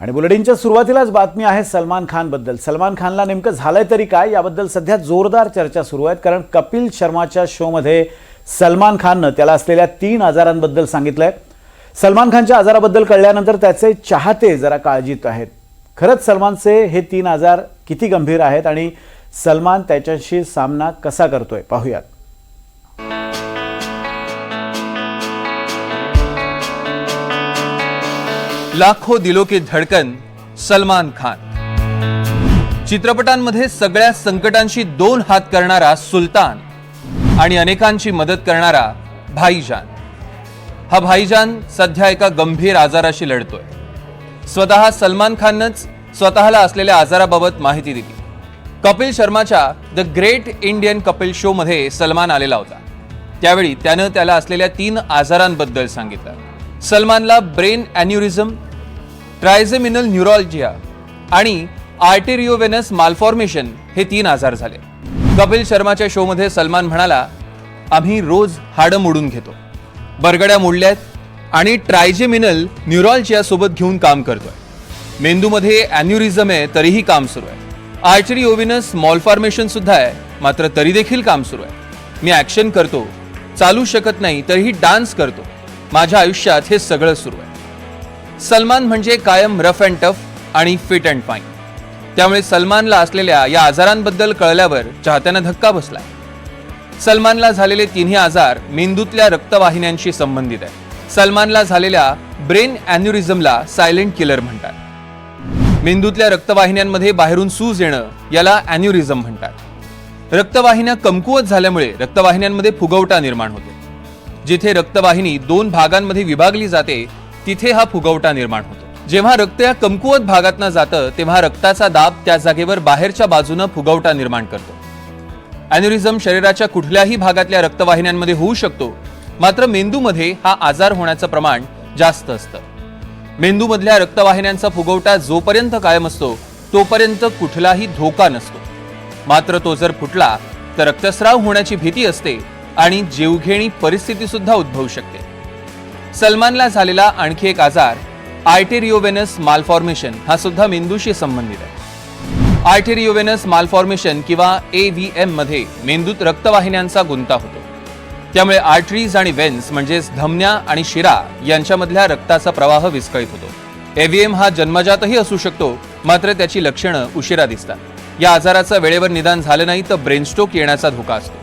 आणि बुलेटिनच्या सुरुवातीलाच बातमी आहे सलमान खानबद्दल. सलमान खानला नेमकं झालंय तरी काय? याबद्दल सध्या जोरदार चर्चा सुरू आहेत कारण कपिल शर्माच्या शोमध्ये सलमान खाननं त्याला असलेल्या तीन आजारांबद्दल सांगितलंय. सलमान खानच्या आजाराबद्दल कळल्यानंतर त्याचे चाहते जरा काळजीत आहेत. खरंच सलमानचे हे तीन आजार किती गंभीर आहेत आणि सलमान त्याच्याशी सामना कसा करतोय? पाहूयात. लाखो दिलो की धडकन सलमान खान. चित्रपटांमध्ये सगळ्या संकटांशी दोन हात करणारा सुलतान आणि अनेकांची मदत करणारा भाईजान. हा भाईजान सध्या एका गंभीर आजाराशी लढतोय. स्वतः सलमान खाननंच स्वतःला असलेल्या आजाराबाबत माहिती दिली. कपिल शर्माच्या the great Indian Kapil show मध्ये सलमान आलेला होता. त्यावेळी त्यानं त्याला असलेल्या तीन आजारांबद्दल सांगितलं. सलमानला ब्रेन अॅन्युरिझम ट्रायझेमिनल न्यूरॉलजिया आणि आर्टेरिओवेनस मालफॉर्मेशन हे तीन आजार झाले. कपिल शर्माच्या शोमध्ये सलमान म्हणाला आम्ही रोज हाडं मोडून घेतो. बरगड्या मोडल्यात आणि ट्रायजेमिनल न्यूरॉलजिया सोबत घेऊन काम करतोय. मेंदूमध्ये अॅन्युरिझम आहे तरीही काम सुरू आहे. आर्चरी ओविनस मॉलफॉर्मेशन सुद्धा आहे मात्र तरी देखील काम सुरू आहे. मी ॲक्शन करतो चालू शकत नाही तरीही डान्स करतो. माझ्या आयुष्यात हे सगळं सुरू आहे. सलमान म्हणजे कायम रफ अँड टफ आणि फिट अँड फाईन. त्यामुळे सलमानला असलेल्या या आजारांबद्दल कळल्यावर चाहत्यांना धक्का बसला सलमानला झालेले तिन्ही आजार मेंदूतल्या रक्तवाहिन्यांशी संबंधित आहे सलमानला झालेल्या ब्रेन अॅन्युरिझमला सायलेंट किलर म्हणतात. मेंदूतल्या रक्तवाहिन्यांमध्ये बाहेरून सूज येणं याला अॅन्युरिझम म्हणतात. रक्तवाहिन्या कमकुवत झाल्यामुळे रक्तवाहिन्यांमध्ये फुगवटा निर्माण होतो. जिथे रक्तवाहिनी दोन भागांमध्ये विभागली जाते तिथे हा फुगवटा निर्माण होतो. जेव्हा रक्त या कमकुवत भागातनं जातं तेव्हा रक्ताचा दाब त्या जागेवर बाहेरच्या बाजूनं फुगवटा निर्माण करतो. अॅन्युरिझम शरीराच्या कुठल्याही भागातल्या रक्तवाहिन्यांमध्ये होऊ शकतो मात्र मेंदूमध्ये हा आजार होण्याचं प्रमाण जास्त असतं. मेंदूमधल्या रक्तवाहिन्यांचा फुगवटा जोपर्यंत कायम असतो तोपर्यंत कुठलाही धोका नसतो. मात्र तो जर फुटला तर रक्तस्राव होण्याची भीती असते आणि जीवघेणी परिस्थिती सुद्धा उद्भवू शकते. सलमानला झालेला आणखी एक आजार आर्टेरिओवेनस मालफॉर्मेशन हा सुद्धा मेंदूशी संबंधित आहे. आर्टेरिओवेनस मालफॉर्मेशन किंवा ए व्ही एममध्ये मेंदूत रक्तवाहिन्यांचा गुंता होतो. त्यामुळे आर्टरीज आणि वेन्स म्हणजेच धमन्या आणि शिरा यांच्यामधल्या रक्ताचा प्रवाह विस्कळीत होतो. एव्हीएम हा जन्मजातही असू शकतो मात्र त्याची लक्षणं उशिरा दिसतात. या आजाराचं वेळेवर निदान झालं नाही तर ब्रेनस्ट्रोक येण्याचा धोका असतो.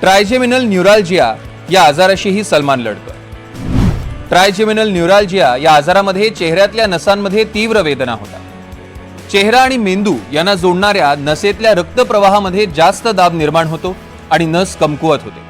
ट्रायजेमिनल न्यूराल्जिया या आजाराशीही सलमान लढतोय. ट्रायजेमिनल न्यूराल्जिया या आजारामध्ये चेहऱ्यातल्या नसांमध्ये तीव्र वेदना होतात चेहरा आणि मेंदू यांना जोडणाऱ्या नसेतल्या रक्तप्रवाहामध्ये जास्त दाब निर्माण होतो आणि नस कमकुवत होते.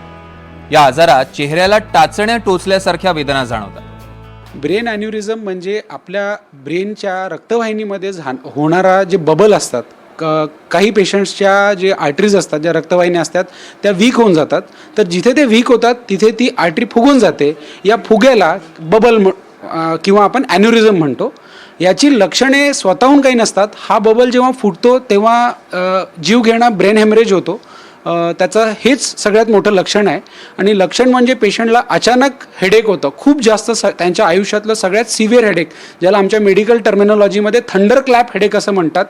या आजारात चेहऱ्याला टाचण्या टोचल्यासारख्या वेदना जाणवतात. ब्रेन अॅन्युरिझम म्हणजे आपल्या ब्रेनच्या रक्तवाहिनीमध्ये होणारा जे बबल असतात क काही पेशंट्सच्या जे आर्टरीज असतात ज्या रक्तवाहिन्या असतात त्या वीक होऊन जातात. तर जिथे ते वीक होतात तिथे ती आर्टरी फुगून जाते. या फुग्याला बबल म किंवा आपण ॲन्युरिझम म्हणतो. याची लक्षणे स्वतःहून काही नसतात. हा बबल जेव्हा फुटतो तेव्हा जीव घेणा ब्रेन हॅमरेज होतो. त्याचं हेच सगळ्यात मोठं लक्षण आहे. आणि लक्षण म्हणजे पेशंटला अचानक हेडेक होतं. खूप जास्त स त्यांच्या आयुष्यातलं सगळ्यात सिव्हिअर हेडेक ज्याला आमच्या मेडिकल टर्मिनॉलॉजीमध्ये थंडर क्लॅप हेडेक असं म्हणतात.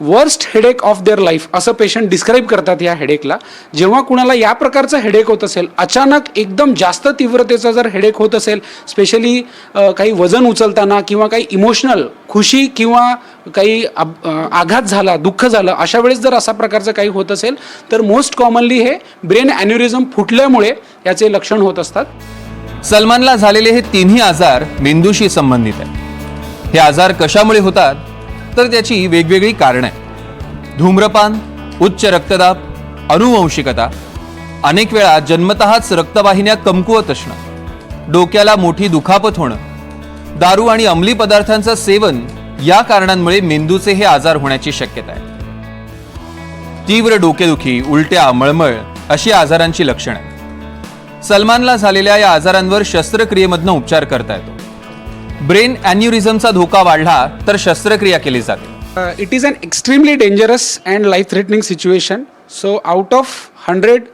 Worst headache of their life असं पेशंट डिस्क्राईब करतात या हेडेकला जेव्हा कुणाला या प्रकारचं हेडेक होत असेल अचानक एकदम जास्त तीव्रतेचा जर हेडेक होत असेल स्पेशली काही वजन उचलताना किंवा काही इमोशनल खुशी किंवा काही आघात झाला दुःख झालं अशा वेळेस जर असा प्रकारचं काही होत असेल तर मोस्ट कॉमनली हे ब्रेन अॅन्युरिझम फुटल्यामुळे याचे लक्षण होत असतात. सलमानला झालेले हे तिन्ही आजार मेंदूशी संबंधित आहेत. हे आजार कशामुळे होतात? तर त्याची वेगवेगळी कारणं आहेत. धूम्रपान उच्च रक्तदाब अनुवंशिकता अनेक वेळा जन्मतःच रक्तवाहिन्या कमकुवत असणं डोक्याला मोठी दुखापत होणं दारू आणि अंमली पदार्थांचं सेवन या कारणांमुळे मेंदूचे हे आजार होण्याची शक्यता आहे. तीव्र डोकेदुखी उलट्या मळमळ अशी आजारांची लक्षणं सलमानला झालेल्या या आजारांवर शस्त्रक्रियेमधनं उपचार करता येतो. ब्रेन अॅन्युरिझमचा धोका वाढला तर शस्त्रक्रिया केली जाते. It is an extremely dangerous and life threatening situation so out of hundred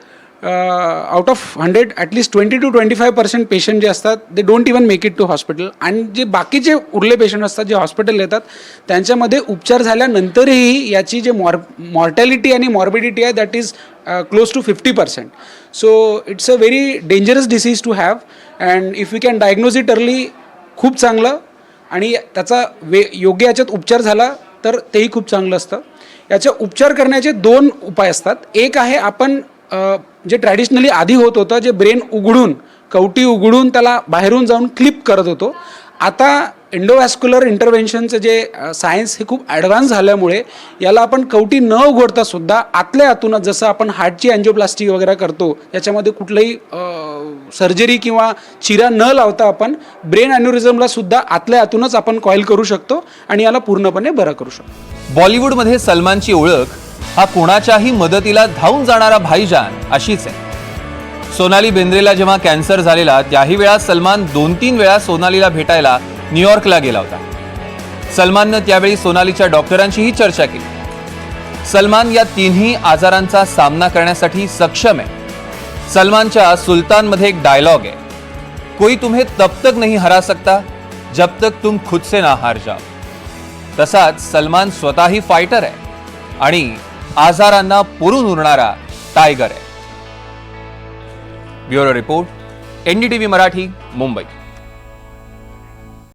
out of hundred at least twenty two twenty five percent patient जे असतात they don't even make it to hospital आणि जे बाकीचे उरले patient असतात जे hospital येतात त्यांच्यामध्ये उपचार झाल्यानंतरही याची जे मॉर मॉर्टॅलिटी आणि मॉर्बिडिटी आहे that is close to fifty percent so it's a very dangerous disease to have and if you can diagnose it early खूप चांगलं आणि त्याचा वे योग्य याच्यात उपचार झाला तर तेही खूप चांगलं असतं. याचे उपचार करण्याचे दोन उपाय असतात. एक आहे आपण जे ट्रॅडिशनली आधी होत होतं जे ब्रेन उघडून कवटी उघडून त्याला बाहेरून जाऊन क्लिप करत होतो. आता एंडोवॅस्क्युलर इंटरव्हेन्शनचं जे सायन्स हे खूप ॲडव्हान्स झाल्यामुळे याला आपण कवटी न उघडता सुद्धा आतल्या आतूनच जसं आपण हार्टची अँजिओप्लास्टी वगैरे करतो याच्यामध्ये कुठलंही सर्जरी किंवा चिरा न लावता आपण ब्रेन अॅन्युरिझमला सुद्धा आतल्या आतूनच आपण कॉईल करू शकतो आणि याला पूर्णपणे बरं करू शकतो. बॉलिवूडमध्ये सलमानची ओळख हा कोणाच्याही मदतीला धावून जाणारा भाईजान अशीच आहे. सोनाली बेंद्रेला जेव्हा कॅन्सर झालेला त्याही वेळा सलमान दोन तीन वेळा सोनालीला भेटायला न्यूयॉर्कला गेला होता. सलमाननं त्यावेळी सोनालीच्या डॉक्टरांशीही चर्चा केली. सलमान या तिन्ही आजारांचा सामना करण्यासाठी सक्षम आहे. सलमानच्या सुलतानमध्ये एक डायलॉग आहे. कोई तुम्हें तब तक नहीं हरा सकता जब तक तुम खुद से ना हार जाओ. तसाच सलमान स्वतःही फायटर आहे आणि आजारांना पुरून उरणारा टायगर आहे. Bureau report NDTV Marathi Mumbai.